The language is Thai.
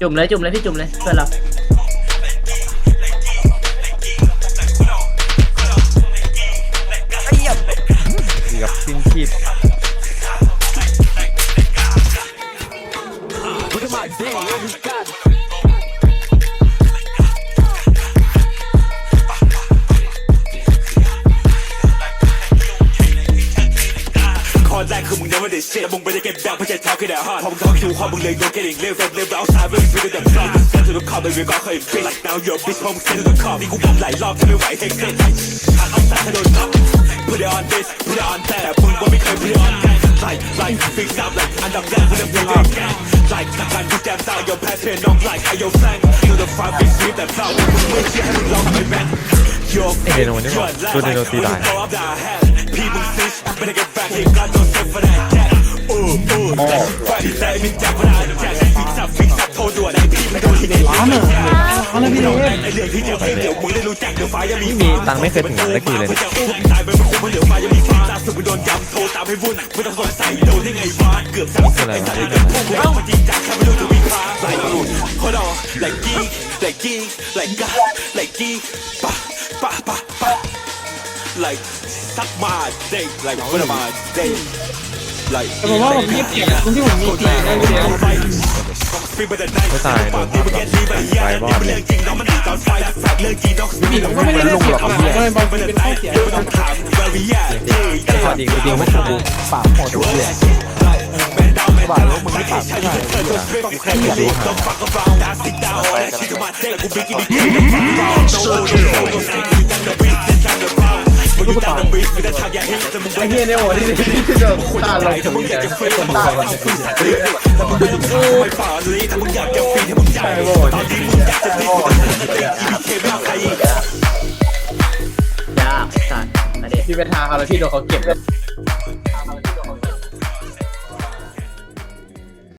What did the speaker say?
จุ่มเลยจุ่มเลยพี่จุ่มเลยเพื่อนเราเกือบสิ้นชีพค อนแรกคือมึง never did shit แล้มึงไม่ได้ get back เพราะใจเท้าแค่แต่ฮอตพอมึงท้อคิวความมึงเลย don't getting live live live outside ไม่มีพิษแต่พลาดกันจนคอมเลยก็เคยฟิต like now your bitch พอมึงเซ็นจนคอมนี่กูบอกหลายรอบถ้าไม่ไหวเทคเซ็ตขาดเอาสายถ้าโดนทับ put it on this put it on that มึงก็ไม่เคย put it on that like like fix up like อันดับแรกกูเพื่มยังไง like ทางการกูแจมตา your passion น้อง like I your flank you the five big sweep แต่เรามึงไม่เชื่อให้มึงลองไปแมน your face your life พี่มึง fish ไม่ได้ get อ้โอ้ฝ่ายที่ใจมีแจ็คฟนาแจ็คฟิกซับฟิกซับโทรนไอพี่ไม่โดนที่ไหนร้านเหรอร้านเลยพี่เลยไอเรื่องที่เจอเพื่อนเดียวมึงได้รู้จักเดี๋ยวฟ้ายังมีมีตังค์ไม่เคยถึงล้านสักทีเลยจะอุ้มายไมันคงมันเลยวฟ้ายังมีฟ้าล่าสุดมึงโดนย้ำโทรตามให้วุ่นไม่ต้องสงสัยงตว์เกิดพุ่งแล้วมันจริงจังแค่ไม่รู้จะวิ่งพาไหลอุ่น hold on like geek like geek like god like geek ปะปะปะปะ like suck my dick like what am I dick like แต่ผมว่าผมยี่สิบเจ็ดตรงที่ผมมีตีได้เดียวไม่ตายโดนไฟบอดเลยผมก็ไม่ได้เล่นเสียขนาดนั้นเลยบอลเป็นข้อเสียที่ตองถามขอดีกูดีไม่ถูกปากหมดเลยบาดแล้วมึงไม่ปากไม่ได้ต้องแค่ยากรู้หา ไอ้เฮียเนี่ยโอ้ยที่เจอตาเราถึงแต่ไม่คนตาเราถึงแต่ยากไอ้สัตว์มาเด็พี่ไปทางเอาแล้วพี่โดนเขาเก็บ